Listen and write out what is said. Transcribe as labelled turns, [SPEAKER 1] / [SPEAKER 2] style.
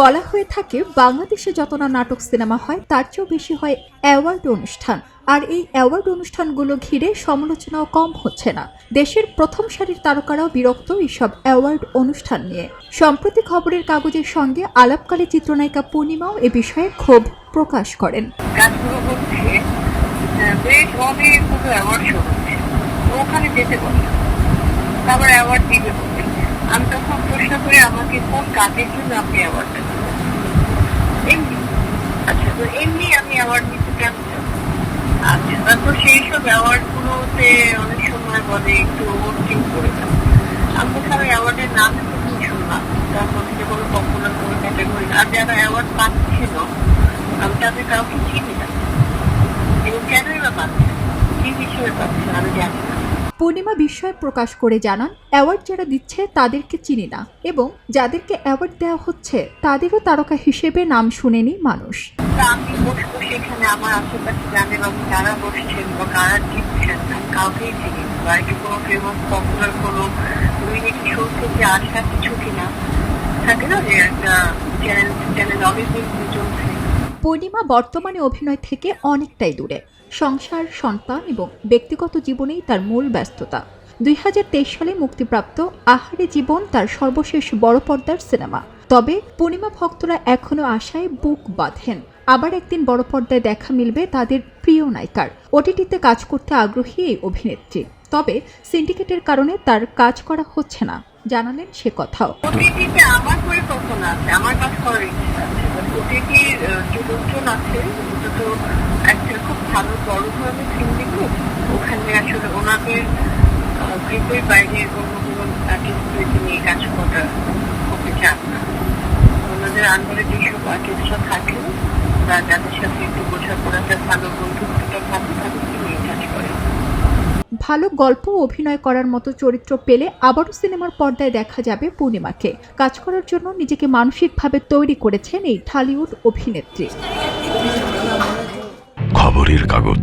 [SPEAKER 1] বলা হয়ে থাকে, বাংলাদেশে যত না নাটক সিনেমা হয়, তার চেয়েও বেশি হয় অ্যাওয়ার্ড অনুষ্ঠান। আর এই অ্যাওয়ার্ড অনুষ্ঠানগুলো ঘিরে সমালোচনাও কম হচ্ছে না। দেশের প্রথম সারির তারকারাও বিরক্ত এইসব অ্যাওয়ার্ড অনুষ্ঠান নিয়ে। সম্প্রতি খবরের কাগজের সঙ্গে আলাপকালে চিত্রনায়িকা পূর্ণিমাও এ বিষয়ে ক্ষোভ প্রকাশ করেন।
[SPEAKER 2] ওখানে যেতে তারপর অ্যাওয়ার্ড দিবে আমি তখন প্রশ্ন করি, আমাকে কোন কাজের জন্য আপনি অ্যাওয়ার্ড দেবেন এমনি। আচ্ছা তো এমনি আমি অ্যাওয়ার্ড নিতে চাই? আচ্ছা সেই সব অ্যাওয়ার্ড গুলোতে অনেক সময় বলে একটু ওভারটিং করে আমি কোথাও অ্যাওয়ার্ডের নাম প্রথম শুনলাম। তারপর যে কোনো পপুলার কোনো ক্যাটাগরি আর যারা অ্যাওয়ার্ড পাচ্ছিল, আমি তাদের কাউকে চিনি না এবং কেনই বা পাচ্ছে কি বিষয়ে পাচ্ছে আমি জানি না
[SPEAKER 1] পূর্ণিমা বিস্ময় প্রকাশ করে জানান অ্যাওয়ার্ড যারা দিচ্ছে তাদেরকে চিনি না এবং যাদেরকে অ্যাওয়ার্ড দেওয়া হচ্ছে তাদেরও তারকা হিসেবে নাম শুনেনি মানুষ।
[SPEAKER 2] আমি বসবো সেখানে আমার আশেপাশে জানে বা যারা বসছেন বা কারা জিতছেন আমি কাউকেই চিনি। বা কোনো ফেমাস পপুলার কোনো শো থেকে আসা কিছু কিনা থাকে না যে একটা চ্যানেল চ্যানেল চলছে।
[SPEAKER 1] পূর্ণিমা বর্তমানে অভিনয় থেকে অনেকটাই দূরে। সংসার, সন্তান এবং ব্যক্তিগত জীবনেই তার মূল ব্যস্ততা। দুই হাজার তেইশ সালে মুক্তিপ্রাপ্ত আহারে জীবন তার সর্বশেষ বড় পর্দার সিনেমা। তবে পূর্ণিমা ভক্তরা এখনও আশায় বুক বাঁধেন। আবার একদিন বড় পর্দায় দেখা মিলবে তাদের প্রিয় নায়িকার। ওটিটিতে কাজ করতে আগ্রহী এই অভিনেত্রী। তবে সিন্ডিকেটের কারণে তার কাজ করা হচ্ছে না। জানালেন সে কথাও।
[SPEAKER 2] আমার কাজ করার ইচ্ছা আছে ওটিটির যে লোকজন আছে ওটা তো একটা খুব ভালো সিন্ডিকেট ওখানে আসলে ওনাদের গ্রুপের বাইরে অন্য কোনো আর্টিস্টদেরকে নিয়ে কাজ করা করতে চান না ওনাদের আন্ডারে যেসব আর্টিস্টরা থাকে বা যাদের সাথে একটু বোঝাপড়াটা ভালো বন্ধুত্বটা ভালো তাদেরকে নিয়ে কাজ করে।
[SPEAKER 1] ভালো গল্প অভিনয় করার মতো চরিত্র পেলে আবারও সিনেমার পর্দায় দেখা যাবে পূর্ণিমাকে। কাজ করার জন্য নিজেকে মানসিকভাবে তৈরি করেছেন এই ঢালিউড অভিনেত্রী।
[SPEAKER 3] খবরের কাগজ।